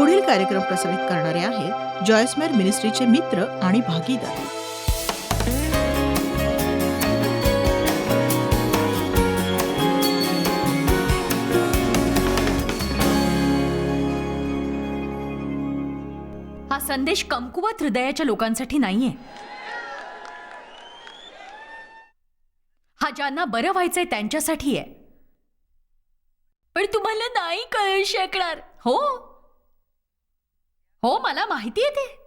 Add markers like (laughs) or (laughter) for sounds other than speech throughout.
पुढील कार्यक्रम प्रसारित करणारे आहेत जॉयस्मेर मिनिस्ट्रीचे मित्र आणि भागीदार. हा संदेश कमकुवत हृदयाच्या लोकांसाठी नाहीये. हा ज्यांना बरं व्हायचंय त्यांच्यासाठी आहे पण तुम्हाला नाही कळू शकणार. हो? हो मला माहिती आहे ते.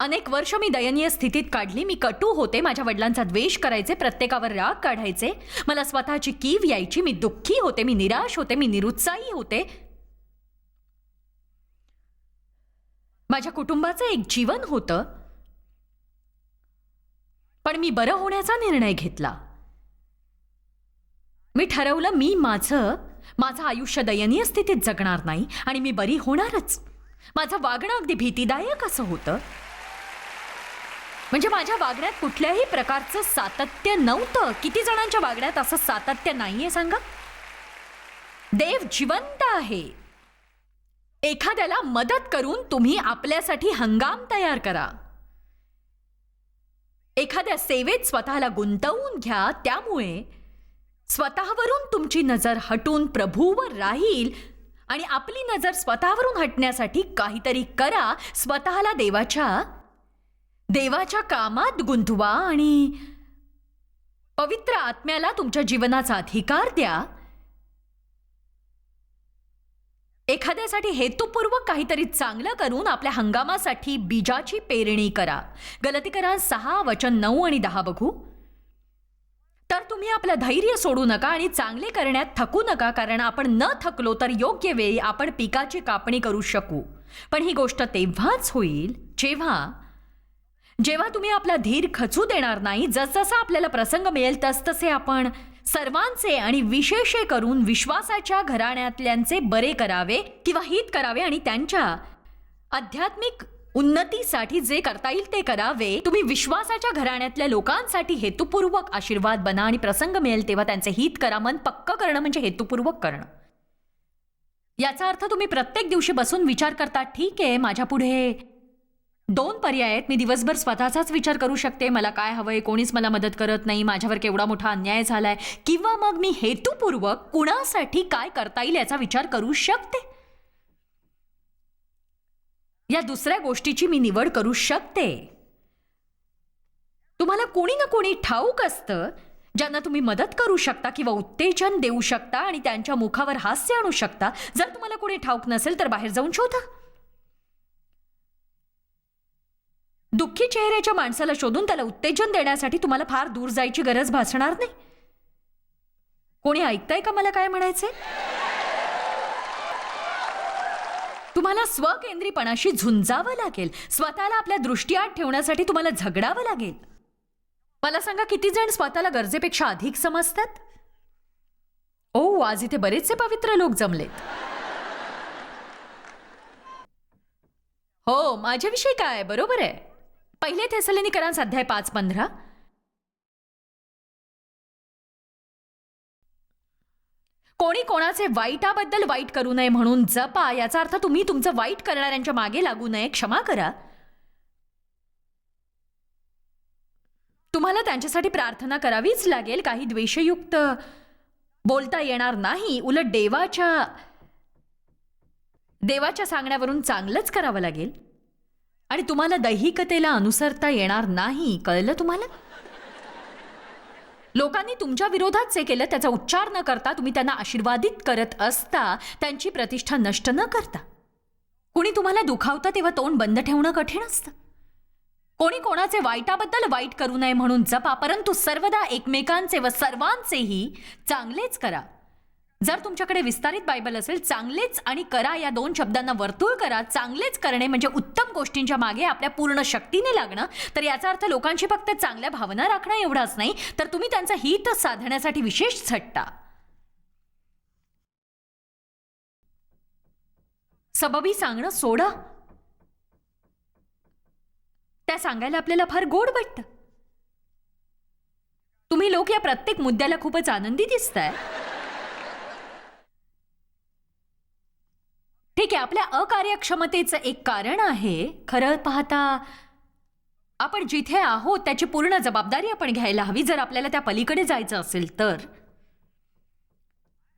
अनेक वर्ष मी दयनीय स्थितीत काढली. मी कटू होते. माझ्या वडिलांचा द्वेष करायचे प्रत्येकावर राग काढायचे. मला स्वतःची कीव यायची. मी दुःखी होते. मी निराश होते. मी निरुत्साही होते. माझ्या कुटुंबाचं एक जीवन होतं. पण मी बरं होण्याचा निर्णय घेतला. मी ठरवलं मी माझं माझं आयुष्य दयनीय स्थितीत जगणार नाही आणि मी बरी होणारच. माझं वागणं अगदी भीतीदायक असं होतं. म्हणजे माझ्या वागण्यात कुठल्याही प्रकारचं सातत्य नव्हतं. किती जणांच्या वागण्यात असं सातत्य नाहीये सांगा? देव जिवंत आहे. एखाद्याला मदत करून तुम्ही आपल्यासाठी हंगाम तयार करा. एखाद्या सेवेत स्वतःला गुंतवून घ्या. त्यामुळे स्वतःवरून तुमची नजर हटून प्रभूवर राहील आणि आपली नजर स्वतःवरून हटण्यासाठी काहीतरी करा. स्वतःला देवाच्या देवाच्या कामात गुंतवा आणि पवित्र आत्म्याला तुमच्या जीवनाचा अधिकार द्या. एखाद्यासाठी हेतुपूर्वक काहीतरी चांगलं करून आपल्या हंगामासाठी बीजाची पेरणी करा. गलतीकरा सहा वचन नऊ आणि दहा बघू. तर तुम्ही आपलं धैर्य सोडू नका आणि चांगले करण्यात थकू नका कारण आपण न थकलो तर योग्य वेळी आपण पिकाची कापणी करू शकू. पण ही गोष्ट तेव्हाच होईल जेव्हा जेव्हा तुम्ही आपला धीर खचू देणार नाही जसजसा आपल्याला प्रसंग मिळेल तसतसे आपण सर्वांचे आणि विशेषे करून विश्वासाच्या घराण्यातल्यांचे बरे करावे किंवा हित करावे आणि त्यांच्या आध्यात्मिक उन्नतीसाठी जे करता येईल ते करावे. तुम्ही विश्वासाच्या घराण्यातल्या लोकांसाठी हेतुपूर्वक आशीर्वाद बना आणि प्रसंग मिळेल तेव्हा त्यांचे हित करा मन पक्क करणं म्हणजे हेतुपूर्वक करणं. याचा अर्थ तुम्ही प्रत्येक दिवशी बसून विचार करता ठीक आहे माझ्या पुढे दोन पर्याय आहेत. मी दिवसभर स्वतःचाच विचार करू शकते. मला काय हवंय? कोणीच मला मदत करत नाही. माझ्यावर केवढा मोठा अन्याय झालाय. किंवा मग मी हेतुपूर्वक कुणासाठी काय करता येईल याचा विचार करू शकते? या दुसऱ्या गोष्टीची मी निवड करू शकते. तुम्हाला कोणी ना कोणी ठाऊक असतं ज्यांना तुम्ही मदत करू शकता किंवा उत्तेजन देऊ शकता आणि त्यांच्या मुखावर हास्य आणू शकता. जर तुम्हाला कोणी ठाऊक नसेल तर बाहेर जाऊन शोधा. दुःखी चेहऱ्याच्या माणसाला शोधून त्याला उत्तेजन देण्यासाठी तुम्हाला फार दूर जायची गरज भासणार नाही. कोणी ऐकताय का मला काय म्हणायचंय? तुम्हाला स्वकेंद्रीपणाशी झुंजावं लागेल. स्वतःला आपल्या दृष्टीआत ठेवण्यासाठी तुम्हाला झगडावं लागेल. मला सांगा किती जण स्वतःला गरजेपेक्षा अधिक समजतात? ओ आज इथे बरेचसे पवित्र लोक जमलेत. हो माझ्याविषयी काय बरोबर आहे. पहिले थेसलेनिकरांस अध्याय पाच पंधरा. कोणी कोणाचे वाईटाबद्दल वाईट करू नये म्हणून जपा याचा अर्थ तुम्ही तुमचं वाईट करणाऱ्यांच्या मागे लागू नये. क्षमा करा. तुम्हाला त्यांच्यासाठी प्रार्थना करावीच लागेल. काही द्वेषयुक्त बोलता येणार नाही. उलट देवाच्या देवाच्या सांगण्यावरून चांगलंच करावं लागेल. आणि तुम्हाला दैहिकतेला अनुसरता येणार नाही. कळलं तुम्हाला? लोकांनी तुमच्या विरोधात जे केलं त्याचा उच्चार न करता तुम्ही त्यांना आशीर्वादित करत असता त्यांची प्रतिष्ठा नष्ट न करता. कुणी तुम्हाला दुखावतं तेव्हा तोंड बंद ठेवणं कठीण असतं. कोणी कोणाचे वाईटाबद्दल वाईट करू नये म्हणून जपा परंतु सर्वदा एकमेकांचे व सर्वांचेही चांगलेच करा. जर तुमच्याकडे विस्तारित बायबल असेल चांगलेच आणि करा या दोन शब्दांना वर्तुळ करा. चांगलेच करणे म्हणजे उत्तम गोष्टींच्या मागे आपल्या पूर्ण शक्तीने लागणं. तर याचा अर्थ लोकांची फक्त चांगल्या भावना राखणं एवढाच नाही तर तुम्ही त्यांचा हित साधण्यासाठी विशेष झटता सबबी सांगणं सोडा. त्या सांगायला आपल्याला फार गोड वाटतं. तुम्ही लोक या प्रत्येक मुद्द्याला खूपच आनंदी दिसताय. ठीक आहे आपल्या अकार्यक्षमतेचं एक कारण आहे. खरं पाहता आपण जिथे आहोत त्याची पूर्ण जबाबदारी आपण घ्यायला हवी जर आपल्याला त्या पलीकडे जायचं असेल तर.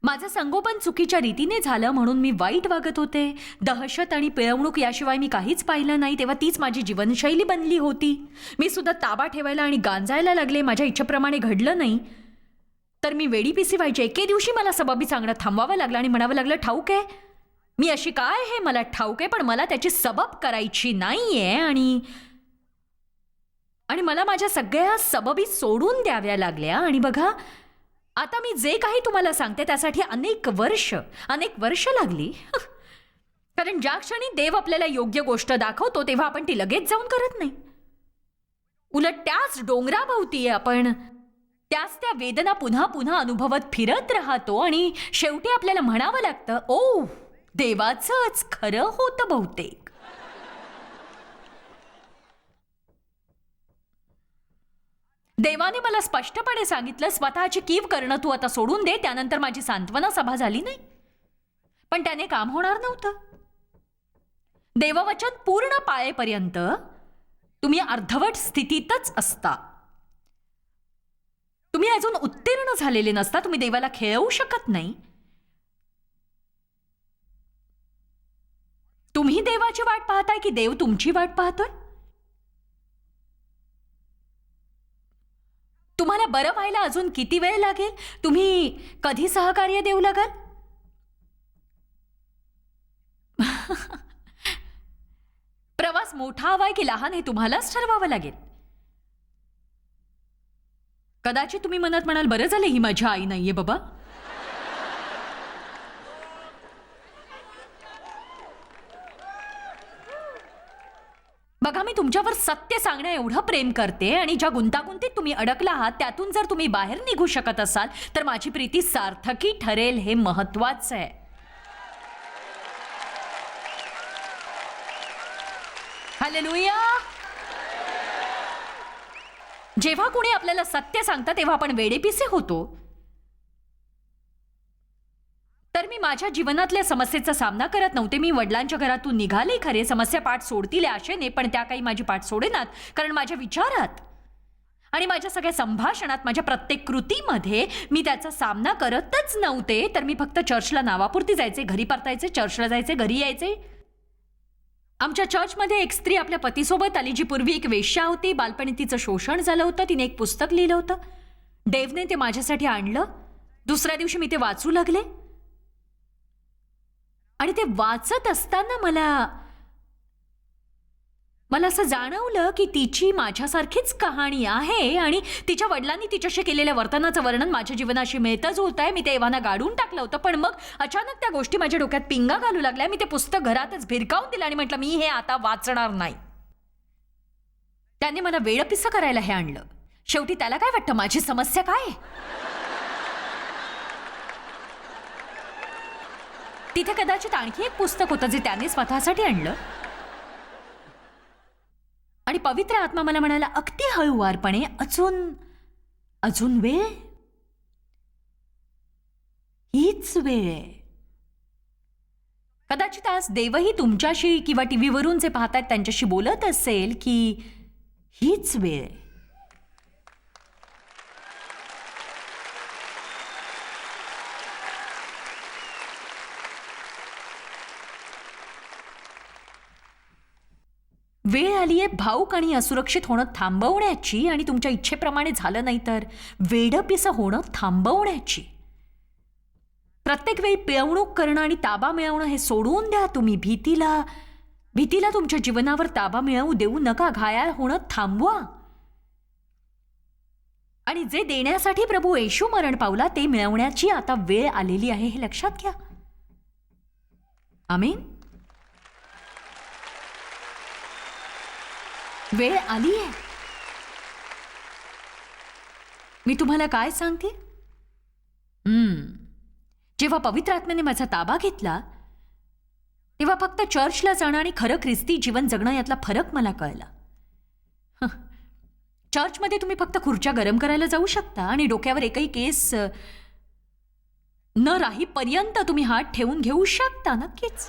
माझं संगोपन चुकीच्या रीतीने झालं म्हणून मी वाईट वागत होते. दहशत आणि पिळवणूक याशिवाय मी काहीच पाहिलं नाही तेव्हा तीच माझी जीवनशैली बनली होती. मी सुद्धा ताबा ठेवायला आणि गांजायला लागले माझ्या इच्छेप्रमाणे घडलं नाही. तर मी वेडी पिसी व्हायचे एके दिवशी मला सबबी सांगणं थांबवावं लागलं आणि म्हणावं लागलं ठाऊक आहे मी अशी काय हे? मला ठाऊक आहे पण मला त्याची सबब करायची नाहीये आणि आणि मला माझ्या सगळ्या सबबी सोडून द्याव्या लागल्या. आणि बघा आता मी जे काही तुम्हाला सांगते त्यासाठी अनेक वर्ष अनेक वर्ष लागली. (laughs) कारण ज्या क्षणी देव आपल्याला योग्य गोष्ट दाखवतो तेव्हा आपण ती लगेच जाऊन करत नाही. उलट त्याच डोंगराभोवती आपण त्याच त्या वेदना पुन्हा पुन्हा अनुभवत फिरत राहतो आणि शेवटी आपल्याला म्हणावं लागतं ओ देवाचंच खरं होतं बहुतेक. देवाने मला स्पष्टपणे सांगितलं स्वतःची कीव करणं तू आता सोडून दे त्यानंतर माझी सांत्वना सभा झाली नाही. पण त्याने काम होणार नव्हतं. देववचन पूर्ण पाळेपर्यंत तुम्ही अर्धवट स्थितीतच असता. तुम्ही अजून उत्तीर्ण झालेले नसता तुम्ही देवाला खेळवू शकत नाही. तुम्ही देवाची वाट पाहताय की देव तुमची वाट पाहतोय? तुम्हाला बरं व्हायला अजून किती वेळ लागेल? तुम्ही कधी सहकार्य देऊ लागाल? (laughs) प्रवास मोठा हवाय की लहान हे तुम्हालाच ठरवावं लागेल. कदाचित तुम्ही मनात म्हणाल बरं झालं ही माझी आई नाहीये बाबा. बघा मी तुमच्यावर सत्य सांगण्या एवढं प्रेम करते आणि ज्या गुंतागुंतीत तुम्ही अडकला आहात त्यातून जर तुम्ही बाहेर निघू शकत असाल तर माझी प्रीती सार्थकी ठरेल हे महत्वाचं आहे. हालेलुया! जेव्हा कोणी आपल्याला सत्य सांगतं तेव्हा आपण वेडेपिसे होतो तर मी माझ्या जीवनातल्या समस्येचा सामना करत नव्हते. मी वडिलांच्या घरातून निघाले. खरे समस्या पाठ सोडतील या आशेने पण त्या काही माझी पाठ सोडेनात कारण माझ्या विचारात आणि माझ्या सगळ्या संभाषणात माझ्या प्रत्येक कृतीमध्ये मी त्याचा सामना करतच नव्हते. तर मी फक्त चर्चला नावापुरती जायचे घरी परतायचे चर्चला जायचे घरी यायचे. आमच्या चर्चमध्ये एक स्त्री आपल्या पतीसोबत आली जी पूर्वी एक वेश्या होती. बालपणी तिचं शोषण झालं होतं. तिने एक पुस्तक लिहिलं होतं. देवने ते माझ्यासाठी आणलं. दुसऱ्या दिवशी मी ते वाचू लागले. आणि ते वाचत असताना मला मला असं जाणवलं की तिची माझ्यासारखीच कहाणी आहे आणि तिच्या वडिलांनी तिच्याशी केलेल्या वर्तनाचं वर्णन माझ्या जीवनाशी मिळतं जुळत आहे मी ते एव्हाना गाडून टाकलं होतं पण मग अचानक त्या गोष्टी माझ्या डोक्यात पिंगा घालू लागल्या. मी ते पुस्तक घरातच भिरकावून दिलं आणि म्हटलं मी हे आता वाचणार नाही. त्याने मला वेळपिसं करायला हे आणलं. शेवटी त्याला काय वाटतं? माझी समस्या काय? तिथे कदाचित आणखी एक पुस्तक होतं जे त्याने स्वतःसाठी आणलं. आणि पवित्र आत्मा मला म्हणाला अगदी हळूवारपणे अजून अजून वेळ? हीच वेळ आहे. कदाचित आज देवही तुमच्याशी किंवा टीव्हीवरून जे पाहतात त्यांच्याशी बोलत असेल की हीच वेळ आहे. वेळ आली आहे भाऊक आणि असुरक्षित होणं थांबवण्याची आणि तुमच्या इच्छेप्रमाणे झालं नाही तर वेडपिसं होणं थांबवण्याची. प्रत्येक वेळी पिळवणूक करणं आणि ताबा मिळवणं हे सोडून द्या तुम्ही भीतीला. भीतीला तुमच्या जीवनावर ताबा मिळवू देऊ नका घायाळ होणं थांबवा. आणि जे देण्यासाठी प्रभू येशू मरण पावला ते मिळवण्याची आता वेळ आलेली आहे हे लक्षात घ्या. आमीन. वेळ आली आहे. मी तुम्हाला काय सांगते? जेव्हा पवित्र आत्म्याने माझा ताबा घेतला तेव्हा फक्त चर्चला जाणं आणि खरं ख्रिस्ती जीवन जगणं यातला फरक मला कळला. चर्चमध्ये तुम्ही फक्त खुर्च्या गरम करायला जाऊ शकता आणि डोक्यावर एकही केस न राहीपर्यंत तुम्ही हात ठेवून घेऊ शकता नक्कीच.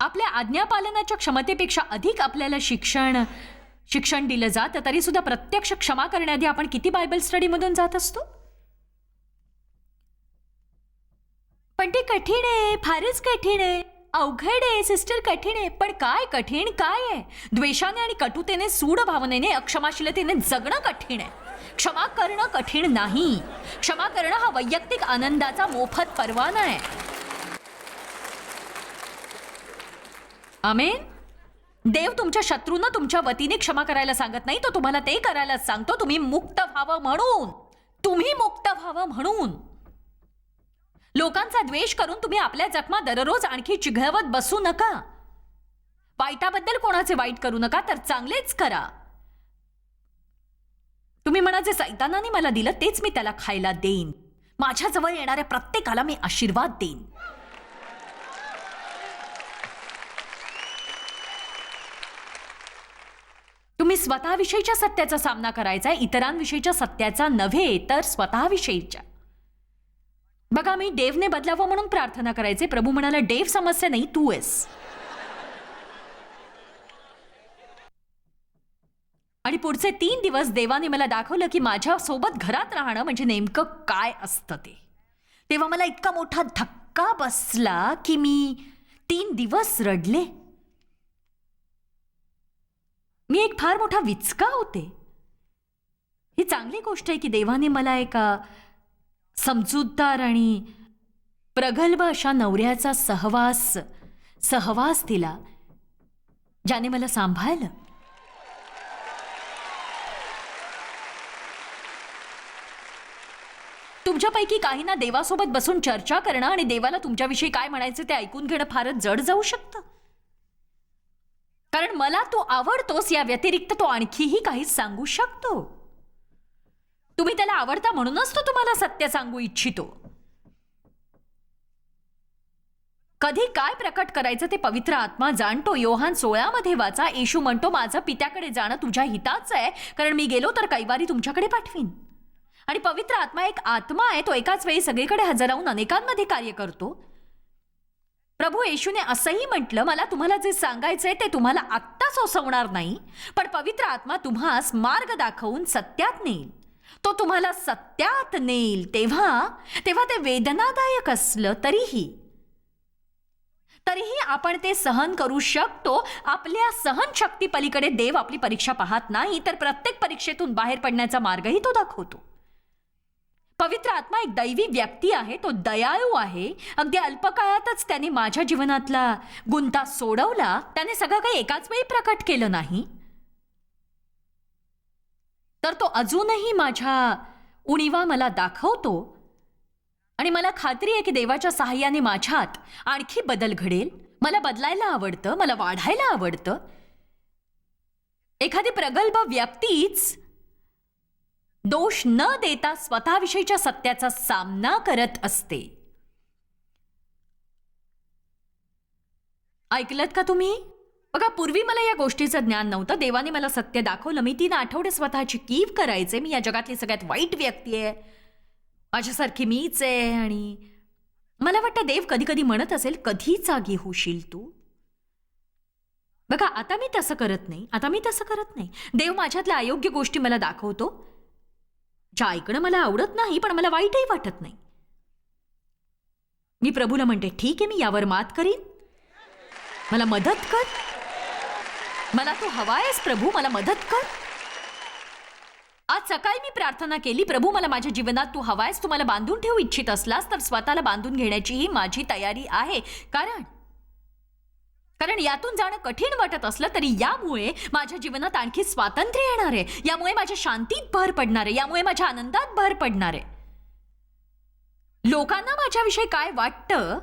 आपल्या आज्ञापालनाच्या क्षमतेपेक्षा अधिक आपल्याला शिक्षण शिक्षण दिलं जातं तरी सुद्धा प्रत्यक्ष क्षमा करण्याआधी आपण किती बायबल स्टडीमधून जात असतो? पण ते कठीण आहे फारच कठीण आहे. अवघड आहे सिस्टर कठीण आहे. पण काय कठीण काय आहे? द्वेषाने आणि कटुतेने सूड भावनेने अक्षमाशीलतेने जगणं कठीण आहे. क्षमा करणं कठीण नाही. क्षमा करणं हा वैयक्तिक आनंदाचा मोफत परवाना आहे. आमेन? देव तुमच्या शत्रूंना तुमच्या वतीने क्षमा करायला सांगत नाही तो तुम्हाला ते करायला सांगतो तुम्ही मुक्त व्हावं म्हणून. तुम्ही मुक्त व्हावं म्हणून. लोकांचा द्वेष करून तुम्ही आपल्या जखमा दररोज आणखी चिघळवत बसू नका. वाईटाबद्दल कोणाचे वाईट करू नका तर चांगलेच करा. तुम्ही म्हणा जे सैतानाने मला दिलं तेच मी त्याला खायला देईन. माझ्याजवळ येणाऱ्या प्रत्येकाला मी आशीर्वाद देईन. तुम्ही स्वतःविषयीच्या सत्याचा सामना करायचा इतरांविषयीच्या सत्याचा नव्हे तर स्वतःविषयीच्या. बघा मी देवने बदलावं म्हणून प्रार्थना करायचे. प्रभू म्हणाला देव समस्या नाही तू आहेस. आणि पुढचे तीन दिवस देवाने मला दाखवलं की माझ्यासोबत घरात राहणं म्हणजे नेमकं काय असतं ते. तेव्हा मला इतका मोठा धक्का बसला की मी तीन दिवस रडले. मी एक फार मोठा विचका होते. ही चांगली गोष्ट आहे की देवाने मला एका समजूतदार आणि प्रगल्भ अशा नवऱ्याचा सहवास सहवास दिला ज्याने मला सांभाळलं. तुमच्यापैकी काहींना देवासोबत बसून चर्चा करणं आणि देवाला तुमच्याविषयी काय म्हणायचं ते ऐकून घेणं फारच जड जाऊ शकतं. कारण मला तो आवडतोस या व्यतिरिक्त तो आणखीही काही सांगू शकतो. तुम्ही त्याला आवडता म्हणूनच तो तुम्हाला सत्य सांगू इच्छितो. कधी काय प्रकट करायचं ते पवित्र आत्मा जाणतो. योहान सोळामध्ये वाचा येशू म्हणतो माझं पित्याकडे जाणं तुझ्या हिताचं आहे. कारण मी गेलो तर कैवारी तुमच्याकडे पाठवीन. आणि पवित्र आत्मा एक आत्मा आहे तो एकाच वेळी सगळीकडे हजर राहून अनेकांमध्ये कार्य करतो. प्रभू येशूने असंही म्हटलं मला तुम्हाला जे सांगायचंय ते तुम्हाला आत्ता सोसवणार नाही पण पवित्र आत्मा तुम्हास मार्ग दाखवून सत्यात नेईल. तो तुम्हाला सत्यात नेईल. तेव्हा तेव्हा ते वेदनादायक असलं तरीही. तरीही आपण ते सहन करू शकतो. आपल्या सहनशक्ती पलीकडे देव आपली परीक्षा पाहत नाही तर प्रत्येक परीक्षेतून बाहेर पडण्याचा मार्गही तो दाखवतो. पवित्र आत्मा एक दैवी व्यक्ती आहे तो दयाळू आहे. अगदी अल्पकाळातच त्याने माझ्या जीवनातला गुंता सोडवला. त्याने सगळं काही एकाच वेळी प्रकट केलं नाही. तर तो अजूनही माझ्या उणीवा मला दाखवतो. आणि मला खात्री आहे की देवाच्या सहाय्याने माझ्यात आणखी बदल घडेल. मला बदलायला आवडतं मला वाढायला आवडतं. एखादी प्रगल्भ व्यक्तीच दोष न देता स्वतःविषयीच्या सत्याचा सामना करत असते. ऐकलत का तुम्ही? बघा पूर्वी मला या गोष्टीचं ज्ञान नव्हतं. देवाने मला सत्य दाखवलं. मी तीन आठवडे स्वतःची कीव करायचे. मी या जगातली सगळ्यात वाईट व्यक्ती आहे. माझ्यासारखी मीच आहे आणि मला वाटतं देव कधी कधी म्हणत असेल कधी जागी होशील तू. बघा आता मी तसं करत नाही. आता मी तसं करत नाही. देव माझ्यातल्या अयोग्य गोष्टी मला दाखवतो. ज्या ऐकणं मला आवडत नाही पण मला वाईटही वाटत नाही. मी प्रभूला म्हणते ठीक आहे मी यावर मात करीन. मला मदत कर. मला तू हवायस प्रभू मला मदत कर. आज सकाळी मी प्रार्थना केली प्रभू मला माझ्या जीवनात तू हवायस तू मला बांधून ठेवू इच्छित असलास तर स्वतःला बांधून घेण्याचीही माझी तयारी आहे. कारण कारण यातून जाणं कठीण वाटत असलं तरी यामुळे माझ्या जीवनात आणखी स्वातंत्र्य येणार आहे. यामुळे माझ्या शांतीत भर पडणार आहे. यामुळे माझ्या आनंदात भर पडणार आहे. लोकांना माझ्याविषयी काय वाटतं?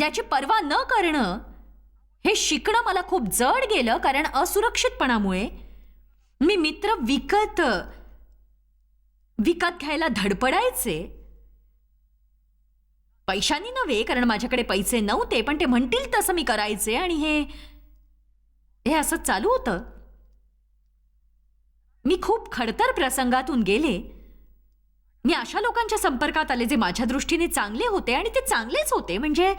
याची पर्वा न करणं हे शिकणं मला खूप जड गेलं कारण असुरक्षितपणामुळे मी मित्र विकत विकत घ्यायला धडपडायचे. पैशांनी नव्हे कारण माझ्याकडे पैसे नव्हते पण ते म्हणतील तसं मी करायचे आणि हे हे असं चालू होतं. मी खूप खडतर प्रसंगातून गेले. मी अशा लोकांच्या संपर्कात आले जे माझ्या दृष्टीने चांगले होते आणि ते चांगलेच होते. म्हणजे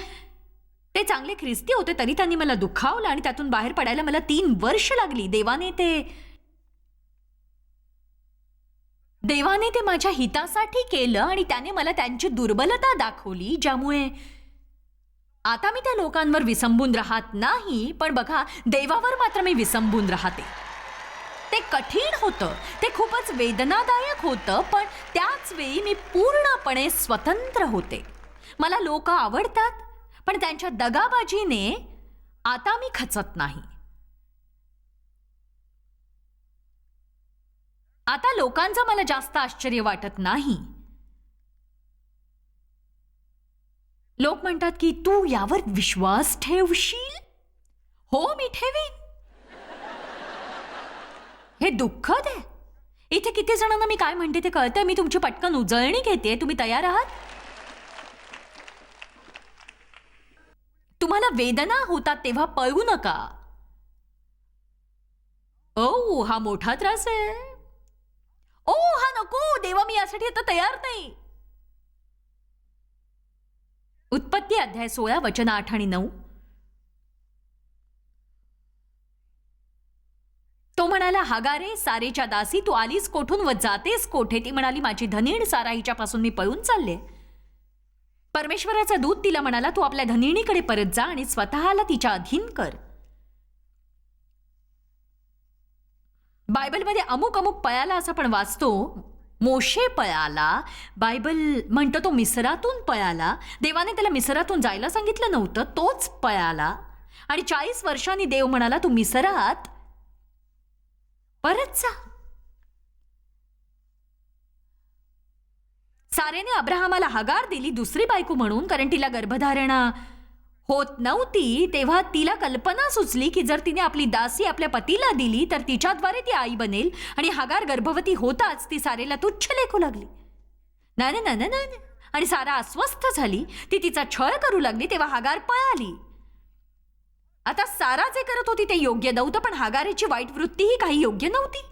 ते चांगले ख्रिस्ती होते तरी त्यांनी मला दुखावलं आणि त्यातून बाहेर पडायला मला तीन वर्ष लागली. देवाने ते देवाने ते माझ्या हितासाठी केलं आणि त्याने मला त्यांची दुर्बलता दाखवली ज्यामुळे आता मी त्या लोकांवर विसंबून राहत नाही पण बघा देवावर मात्र मी विसंबून राहते. ते कठीण होतं ते खूपच वेदनादायक होतं पण त्याच वेळी मी पूर्णपणे स्वतंत्र होते. मला लोक आवडतात पण त्यांच्या दगाबाजीने आता मी खचत नाही. आता लोकांचं मला जास्त आश्चर्य वाटत नाही. लोक म्हणतात की तू यावर विश्वास ठेवशील? हो मी ठेवीन. हे दुःखद आहे. इथे किती जणांना मी काय म्हणते ते कळतंय? मी तुमची पटकन उजळणी घेते. तुम्ही तयार आहात? तुम्हाला वेदना होतात तेव्हा पळू नका. ओ हा मोठा त्रास आहे. ओ हा नको देवा मी यासाठी आता तयार नाही. उत्पत्ती अध्याय सोळा वचन आठ आणि नऊ. तो म्हणाला हागारे सारेच्या दासी तू आलीस कोठून व जातेस कोठे? ती म्हणाली माझी धनीण सारा हिच्यापासून मी पळून चालले. परमेश्वराचा दूत तिला म्हणाला तू आपल्या धनिणीकडे परत जा आणि स्वतःला तिच्या अधीन कर. बायबलमध्ये अमुक अमुक पळाला असं आपण वाचतो मोशे पळाला बायबल म्हणतो तो मिसरातून पळाला देवाने त्याला मिसरातून जायला सांगितलं नव्हतं तोच पळाला आणि चाळीस वर्षांनी देव म्हणाला तू मिसरात परत जा. सारेने अब्राहमाला हगार दिली दुसरी बायको म्हणून कारण तिला गर्भधारणा होत नव्हती तेव्हा तिला कल्पना सुचली की जर तिने आपली दासी आपल्या पतीला दिली तर तिच्याद्वारे ती आई बनेल आणि हागार गर्भवती होताच ती सारेला तुच्छ लेखू लागली. नाही नाही नाही नाही आणि सारा अस्वस्थ झाली. ती तिचा छळ करू लागली तेव्हा हागार पळाली. आता सारा जे करत होती ते योग्य नव्हतं पण हागारेची वाईट वृत्तीही काही योग्य नव्हती.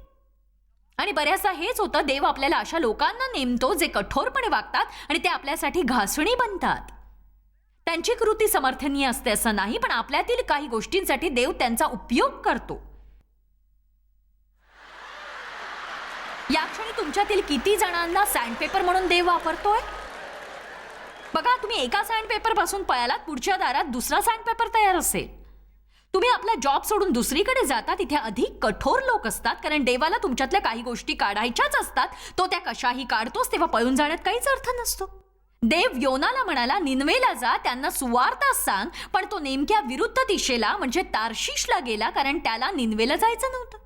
आणि बऱ्याचदा हेच होतं देव आपल्याला अशा लोकांना नेमतो जे कठोरपणे वागतात आणि ते आपल्यासाठी घासणी बनतात. त्यांची कृती समर्थनीय असते असं नाही पण आपल्यातील काही गोष्टींसाठी देव त्यांचा उपयोग करतो. या क्षणी तुमच्यातील किती जणांना सँडपेपर म्हणून देव वापरतोय? बघा तुम्ही एका सँडपेपरपासून पळालात पुढच्या दारात दुसरा सँडपेपर तयार असेल. तुम्ही आपला जॉब सोडून दुसरीकडे जाता तिथे अधिक कठोर लोक असतात कारण देवाला तुमच्यातल्या काही गोष्टी काढायच्याच असतात तो त्या कशाही काढतोस तेव्हा पळून जाण्यात काहीच अर्थ नसतो. देव योनाला म्हणाला निनवेला जा त्यांना सुवार्ता सांग. पण तो नेमक्या विरुद्ध दिशेला म्हणजे तार्शिशला गेला कारण त्याला निनवेला जायचं नव्हतं.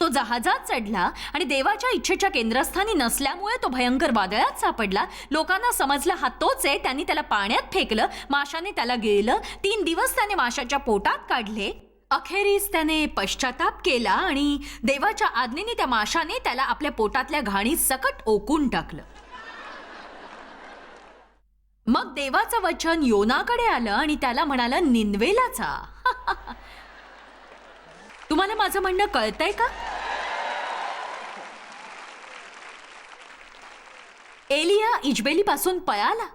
तो जहाजात चढला आणि देवाच्या इच्छेच्या केंद्रस्थानी नसल्यामुळे तो भयंकर वादळात सापडला. लोकांना समजलं हा तोच आहे. त्यांनी त्याला पाण्यात फेकलं माशाने त्याला गेलं. तीन दिवस त्याने माशाच्या पोटात काढले. अखेरीस त्याने पश्चाताप केला आणि देवाच्या आज्ञेने त्या माशाने त्याला आपल्या पोटातल्या घाणी सकट ओकून टाकलं. मग देवाचं वचन योनाकडे आलं आणि त्याला म्हणालं निनवेलाचा. (laughs) तुम्हाला माझं म्हणणं कळतंय का? एलिया इजबेली पासून पळाला.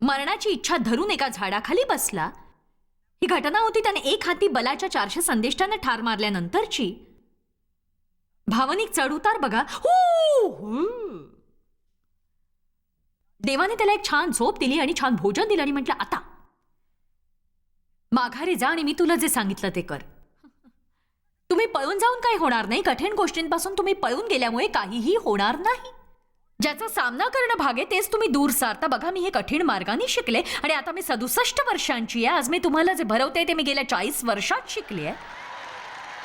मरणाची इच्छा धरून एका झाडाखाली बसला. ही घटना होती त्याने एक हाती बलाच्या चारशे संदेष्टांना ठार मारल्यानंतरची. भावनिक चढउतार बघा. हू, हू. देवाने त्याला एक छान झोप दिली आणि छान भोजन दिलं आणि म्हटलं आता. माघारी जा आणि मी तुला जे सांगितलं ते कर. (laughs) तुम्ही पळून जाऊन काही होणार नाही. कठीण गोष्टींपासून तुम्ही पळून गेल्यामुळे काहीही होणार नाही. ज्याचा सामना करणं भागे तेच तुम्ही दूर सारता. बघा मी हे कठीण मार्गाने शिकले आणि आता मी सदुसष्ट वर्षांची आहे. आज मी तुम्हाला जे भरवते ते मी गेल्या चाळीस वर्षात शिकले आहे.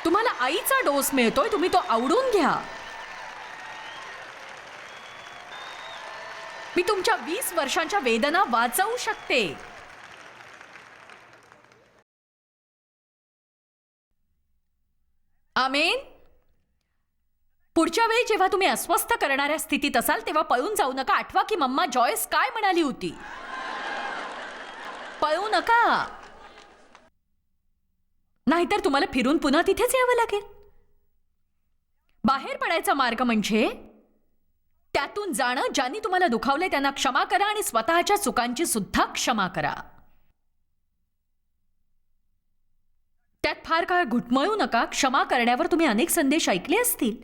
तुम्हाला आईचा डोस मिळतोय तुम्ही तो आवडून घ्या. मी तुमच्या वीस वर्षांच्या वेदना वाचवू शकते. आमेन. पुढच्या वेळी जेव्हा तुम्ही अस्वस्थ करणाऱ्या स्थितीत असाल तेव्हा पळून जाऊ नका. आठवा की मम्मा जॉयस काय म्हणाली होती? पळू नका. नाहीतर तुम्हाला फिरून पुन्हा तिथेच यावं लागेल. बाहेर पडायचा मार्ग म्हणजे त्यातून जाणं ज्यांनी तुम्हाला दुखावले त्यांना क्षमा करा आणि स्वतःच्या चुकांची सुद्धा क्षमा करा. त्यात फार काळ घुटमळू नका. क्षमा करण्यावर तुम्ही अनेक संदेश ऐकले असतील.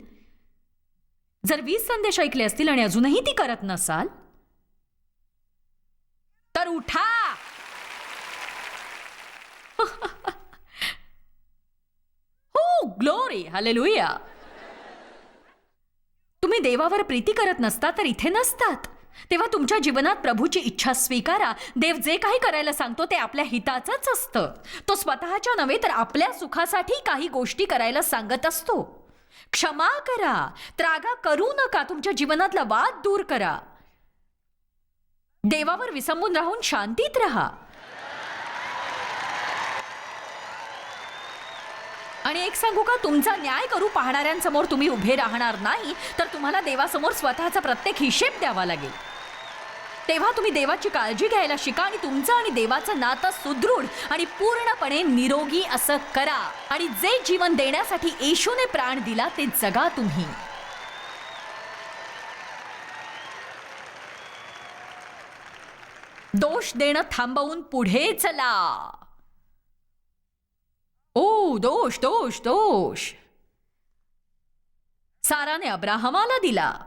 जर वीस संदेश ऐकले असतील आणि अजूनही ती करत नसाल तर उठा! (laughs) हो ग्लोरी हालेलुया तुम्ही देवावर प्रीती करत नसता तर इथे नसतात. तेव्हा तुमच्या जीवनात प्रभूची इच्छा स्वीकारा. देव जे काही करायला सांगतो ते आपल्या हिताचंच असतं. तो स्वतःच्या नव्हे तर आपल्या सुखासाठी काही गोष्टी करायला सांगत असतो. क्षमा करा. त्रागा करू नका. तुमच्या जीवनातला वाद दूर करा. देवावर विसंबून राहून शांतीत राहा. आणि एक सांगू का तुमचा न्याय करू पाहणाऱ्यांसमोर तुम्ही उभे राहणार नाही तर तुम्हाला देवासमोर स्वतःचा प्रत्येक हिशेब द्यावा लागेल. तेव्हा तुम्ही देवाची काळजी घ्यायला शिका आणि तुमचं आणि देवाचं नातं सुदृढ आणि पूर्णपणे निरोगी असं करा. आणि जे जीवन देण्यासाठी येशूने प्राण दिला ते जगा तुम्ही. दोष देणं थांबवून पुढे चला. दोष दोष दोष साराने अब्राहमाला दिला.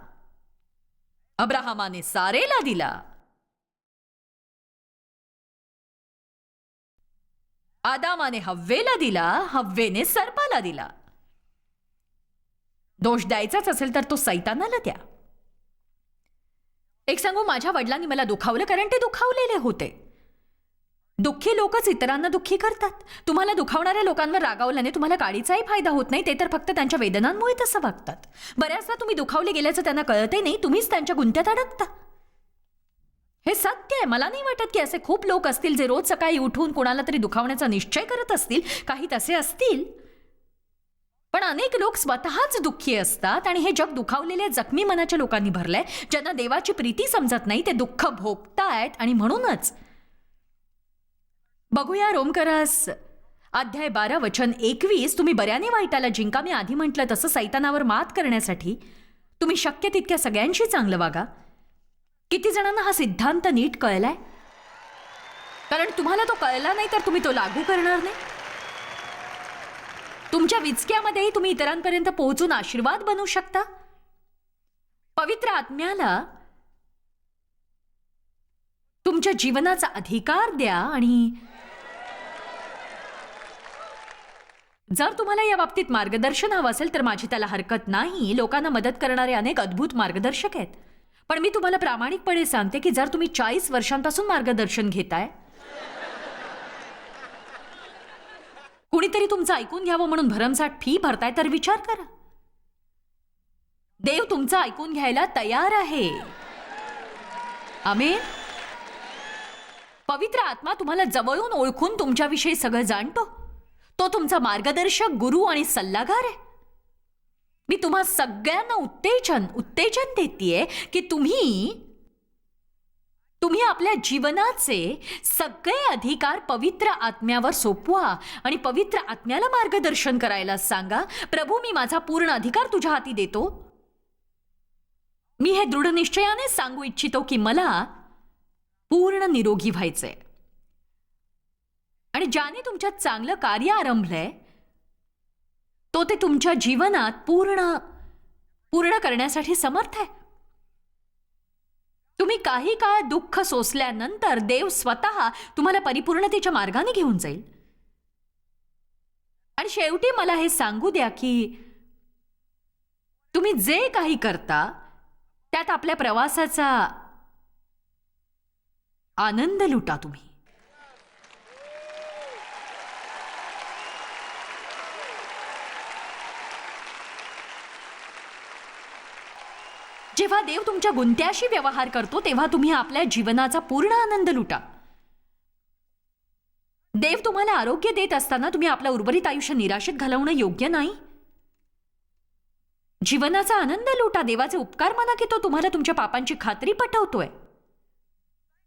अब्राहमाने सारेला दिला. आदामाने हव्वेला दिला हव्वेने सर्पाला दिला. दोष द्यायचाच असेल तर तो सैतानाला द्या. एक सांगू माझ्या वडिलांनी मला दुखावलं कारण ते दुखावलेले होते. दुःखी लोकच इतरांना दुःखी करतात. तुम्हाला दुखावणाऱ्या लोकांवर रागावल्याने तुम्हाला गाडीचाही फायदा होत नाही ते तर फक्त त्यांच्या वेदनांमुळे तसं वागतात. बऱ्याचदा तुम्ही दुखावले गेल्याचं त्यांना कळतही नाही तुम्हीच त्यांच्या गुंत्यात अडकता. हे सत्य आहे. मला नाही वाटत की असे खूप लोक असतील जे रोज सकाळी उठून कोणाला तरी दुखावण्याचा निश्चय करत असतील काही तसे असतील. पण अनेक लोक स्वतःच दुःखी असतात आणि हे जग दुखावलेल्या जखमी मनाच्या लोकांनी भरलंय. ज्यांना देवाची प्रीती समजत नाही ते दुःख भोगतायत आणि म्हणूनच बघूया रोमकरास. अध्याय बारा वचन एकवीस. तुम्ही बऱ्याने वाईटाला जिंका. मी आधी म्हटलं तसं सैतानावर मात करण्यासाठी. तुम्ही शक्य तितक्या सगळ्यांशी चांगलं वागा. किती जणांना हा सिद्धांत नीट कळलाय? कारण तुम्हाला तो कळला नाही तर तुम्ही तो लागू करणार नाही. तुमच्या विचक्यामध्येही तुम्ही इतरांपर्यंत पोहोचून आशीर्वाद बनू शकता. पवित्र आत्म्याला तुमच्या जीवनाचा अधिकार द्या आणि जर तुम्हाला या बाबतीत मार्गदर्शन हवं असेल तर माझी त्याला हरकत नाही. लोकांना मदत करणारे अनेक अद्भुत मार्गदर्शक आहेत. पण मी तुम्हाला प्रामाणिकपणे सांगते की जर तुम्ही चाळीस वर्षांपासून मार्गदर्शन घेताय कुणीतरी तुमचं ऐकून घ्यावं म्हणून भरमसाठ फी भरताय तर विचार करा. देव तुमचं ऐकून घ्यायला तयार आहे. आम्ही पवित्र आत्मा तुम्हाला जवळून ओळखून तुमच्याविषयी सगळं जाणतो. तो तुमचा मार्गदर्शक गुरु आणि सल्लागार आहे. मी तुम्हा सगळ्यांना उत्तेजन उत्तेजन देते की तुम्ही तुम्ही आपल्या जीवनाचे सगळे अधिकार पवित्र आत्म्यावर सोपवा आणि पवित्र आत्म्याला मार्गदर्शन करायला सांगा. प्रभू मी माझा पूर्ण अधिकार तुझ्या हाती देतो. मी हे दृढ निश्चयाने सांगू इच्छितो की मला पूर्ण निरोगी व्हायचंय. आणि ज्याने तुमच्यात चांगलं कार्य आरंभलंय तो ते तुमच्या जीवनात पूर्ण पूर्ण करण्यासाठी समर्थ आहे. तुम्ही काही काळ दुःख सोसल्यानंतर देव स्वतः तुम्हाला परिपूर्णतेच्या मार्गाने घेऊन जाईल. आणि शेवटी मला हे सांगू द्या की तुम्ही जे काही करता त्यात आपल्या प्रवासाचा आनंद लुटा तुम्ही. जेव्हा देव तुमच्या गुंत्याशी व्यवहार करतो तेव्हा तुम्ही आपल्या जीवनाचा पूर्ण आनंद लुटा. देव तुम्हाला आरोग्य देत असताना तुम्ही आपलं उर्वरित आयुष्य निराशेत घालवणं योग्य नाही? जीवनाचा आनंद लुटा देवाचे उपकार म्हणा की तो तुम्हाला तुमच्या पापांची खात्री पटवतोय.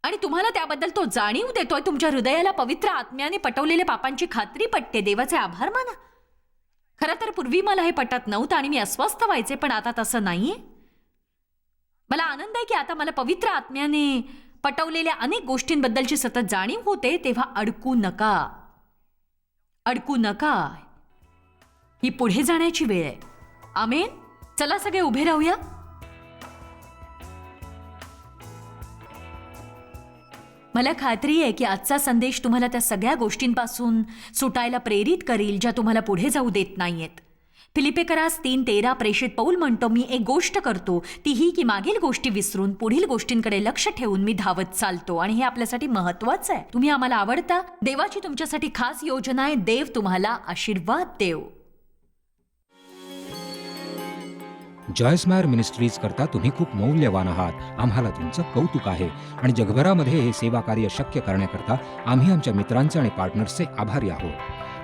आणि तुम्हाला त्याबद्दल तो जाणीव देतोय तुमच्या हृदयाला पवित्र आत्म्याने पटवलेल्या पापांची खात्री पटते देवाचे आभार माना. खरं तर पूर्वी मला हे पटत नव्हतं आणि मी अस्वस्थ व्हायचे पण आता तसं नाहीये. मला आनंद आहे की आता मला पवित्र आत्म्याने पटवलेल्या अनेक गोष्टींबद्दलची सतत जाणीव होते तेव्हा अडकू नका. अडकू नका. ही पुढे जाण्याची वेळ आहे. आमेन. चला सगळे उभे राहूया. मला खात्री आहे की आजचा संदेश तुम्हाला त्या सगळ्या गोष्टींपासून सुटायला प्रेरित करील ज्या तुम्हाला पुढे जाऊ देत नाहीयेत. फिलिपेकरास तीन तेरा प्रेषित पौल म्हणतो मी एक गोष्ट करतो. ती ही की मागील गोष्टी विसरून पुढील गोष्टींकडे लक्ष ठेवून मी धावत चालतो. आणि हे आपल्यासाठी महत्वाचं आहे. तुम्ही आम्हाला आवडता? देवाची तुमच्यासाठी खास योजना आहे. देव तुम्हाला आशीर्वाद देव. जॉयस्मायर मिनिस्ट्रीज करता तुम्ही खूप मौल्यवान आहात. आम्हाला तुमचं कौतुक आहे. आणि जगभरामध्ये हे सेवा कार्य शक्य करण्याकरता आम्ही आमच्या मित्रांचे आणि पार्टनर्सचे आभारी आहोत.